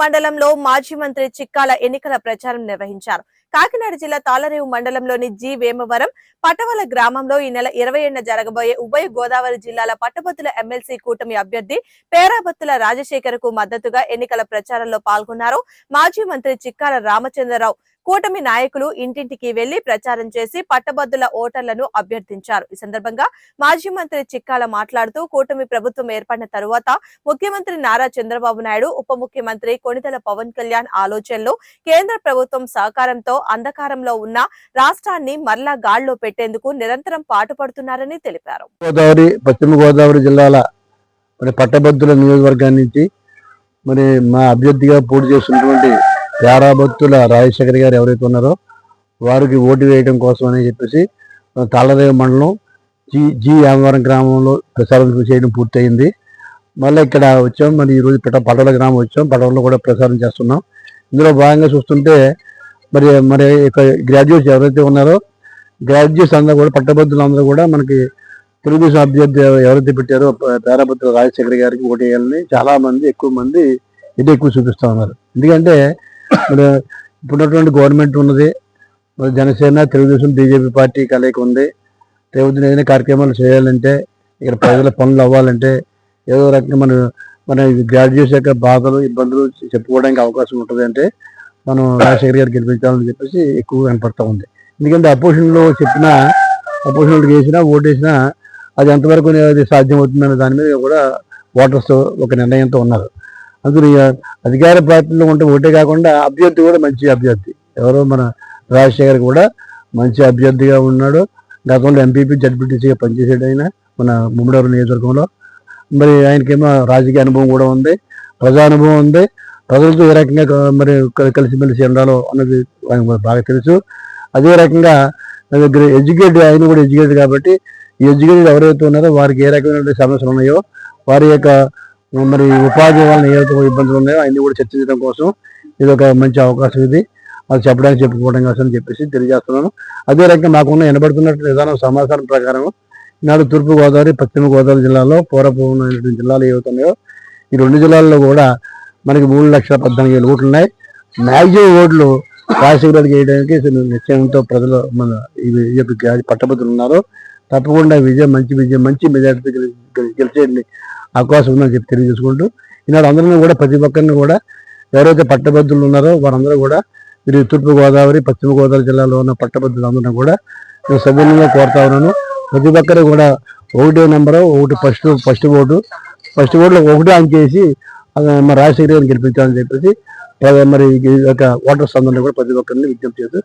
మండలంలో మాజీ మంత్రి చిక్కాల ఎన్నికల ప్రచారం నిర్వహించారు. కాకినాడ జిల్లా తాళరేవు మండలంలోని జి వేమవరం పటవల గ్రామంలో ఈ నెల ఇరవై ఏడున జరగబోయే ఉభయ గోదావరి జిల్లాల పట్టభద్రుల ఎమ్మెల్సీ కూటమి అభ్యర్థి పేరాబత్తుల రాజశేఖర్కు మద్దతుగా ఎన్నికల ప్రచారంలో పాల్గొన్నారు. మాజీ మంత్రి చిక్కాల రామచంద్రరావు కూటమి నాయకులు ఇంటింటికి వెళ్ళి ప్రచారం చేసి పట్టభద్రుల ఓటర్లను అభ్యర్థించారు. ఈ సందర్భంగా మాజీ మంత్రి చిక్కాల మాట్లాడుతూ కూటమి ప్రభుత్వం ఏర్పడిన తరువాత ముఖ్యమంత్రి నారా చంద్రబాబు నాయుడు ఉప ముఖ్యమంత్రి కొణిదెల పవన్ కళ్యాణ్ ఆలోచనలు కేంద్ర ప్రభుత్వం సహకారంతో అంధకారంలో ఉన్న రాష్ట్రాన్ని మరలా గాల్లో పెట్టేందుకు నిరంతరం పాటుపడుతున్నారని తెలిపారు. గోదావరి పశ్చిమ గోదావరి జిల్లాల మరి పట్టభద్రుల నియోజకవర్గాన్ని నుంచి మరి మా అభ్యర్థిగా పోటీ చేస్తున్నటువంటి పేరాభత్తుల రాజశేఖర్ గారు ఎవరైతే ఉన్నారో వారికి ఓటు వేయడం కోసం అని చెప్పేసి తాళదేవ మండలం జి జి యామవరం గ్రామంలో ప్రసారం చేయడం పూర్తయింది. మళ్ళీ ఇక్కడ వచ్చాం మరి ఈరోజు పిట పడవల గ్రామం వచ్చాం పడవలో కూడా ప్రసారం చేస్తున్నాం. ఇందులో భాగంగా చూస్తుంటే మరి మరి ఇక గ్రాడ్యుయేట్స్ ఎవరైతే ఉన్నారో గ్రాడ్యుయేట్స్ అందరూ కూడా పట్టభద్రులు అందరూ కూడా మనకి తెలుగుదేశం అభ్యర్థి ఎవరైతే పెట్టారో ప- రాజశేఖర్ గారికి ఓటు వేయాలని చాలామంది ఎక్కువ మంది ఇది ఎక్కువ చూపిస్తూ ఉన్నారు. ఎందుకంటే ఇప్పుడు ఇప్పుడున్నటువంటి గవర్నమెంట్ ఉన్నది. మరి జనసేన తెలుగుదేశం బీజేపీ పార్టీ కలయిక ఉంది. రేపు ఏదైనా కార్యక్రమాలు చేయాలంటే ఇక్కడ ప్రజల పనులు అవ్వాలంటే ఏదో రకంగా మన మన గ్రాడ్యుయేట్స్ యొక్క బాధలు ఇబ్బందులు చెప్పుకోవడానికి అవకాశం ఉంటుంది అంటే మనం రాజశేఖర్ గారు గెలిపించాలని చెప్పేసి ఎక్కువ కనపడతా ఉంది. ఎందుకంటే అపోజిషన్లో చెప్పిన అపోజిషన్కి వేసినా ఓటేసినా అది ఎంతవరకు అది సాధ్యమవుతుందనే దాని మీద కూడా ఓటర్స్ ఒక నిర్ణయంతో ఉన్నారు. అందులో అధికార పార్టీలో ఉంటే ఒకటే కాకుండా అభ్యర్థి కూడా మంచి అభ్యర్థి. ఎవరో మన రాజశేఖర్ కూడా మంచి అభ్యర్థిగా ఉన్నాడు. గతంలో ఎంపీపీ జడ్పీటీసీగా పనిచేసాడు ఆయన మన ముమ్మడవరం నియోజకవర్గంలో. మరి ఆయనకేమో రాజకీయ అనుభవం కూడా ఉంది ప్రజా అనుభవం ఉంది. ప్రజలతో ఏ రకంగా మరి కలిసిమెలిసి ఉండాలో అన్నది ఆయనకు బాగా తెలుసు. అదే రకంగా ఎడ్యుకేటెడ్ ఆయన కూడా ఎడ్యుకేటెడ్ కాబట్టి ఈ ఎడ్యుకేటెడ్ ఎవరైతే ఉన్నారో వారికి ఏ రకమైన సమస్యలు ఉన్నాయో వారి యొక్క మరి ఉపాధి వలన ఏవైతే ఇబ్బందులు ఉన్నాయో అన్ని కూడా చర్చించడం కోసం ఇది ఒక మంచి అవకాశం ఇది. అది చెప్పడానికి చెప్పుకోవడం కోసం అని చెప్పేసి తెలియజేస్తున్నాను. అదే రకంగా మాకున్న వినబడుతున్నట్టు విధానం సమాచారం ప్రకారం ఈనాడు తూర్పుగోదావరి పశ్చిమ గోదావరి జిల్లాలో పూర్వపూర్వమైనటువంటి జిల్లాలు ఏవైతున్నాయో ఈ రెండు జిల్లాల్లో కూడా మనకి మూడు లక్షల పద్నాలుగు వేలు ఓట్లు ఉన్నాయి. మ్యాక్సిమం ఓట్లు రాజశేఖరానికి వేయడానికి నిశ్చయంతో ప్రజలు మన ఈ పట్టభద్రులు ఉన్నారు. తప్పకుండా విజయం మంచి విజయం మంచి మెజార్టీ గెలిచే అవకాశం ఉందని చెప్పి తెలియజేసుకుంటూ ఈనాడు అందరినీ కూడా ప్రతి ఒక్కరిని కూడా ఎవరైతే పట్టభద్రులు ఉన్నారో వారందరూ కూడా మీరు తూర్పు గోదావరి పశ్చిమ గోదావరి జిల్లాలో ఉన్న పట్టభద్రులు అందరూ కూడా నేను సభ్యులంగా కోరుతా ఉన్నాను. ప్రతి ఒక్కరు కూడా ఒకటే నెంబరు ఒకటి ఫస్ట్ ఫస్ట్ ఓటు ఫస్ట్ ఓట్లో ఒకటి ఆన్ చేసి ఆ, రాజశేఖర్ గారిని గెలిపించాలని చెప్పేసి మరి ఈ యొక్క ఓటర్స్ అందరినీ కూడా ప్రతి ఒక్కరిని విజ్ఞప్తి చేస్తూ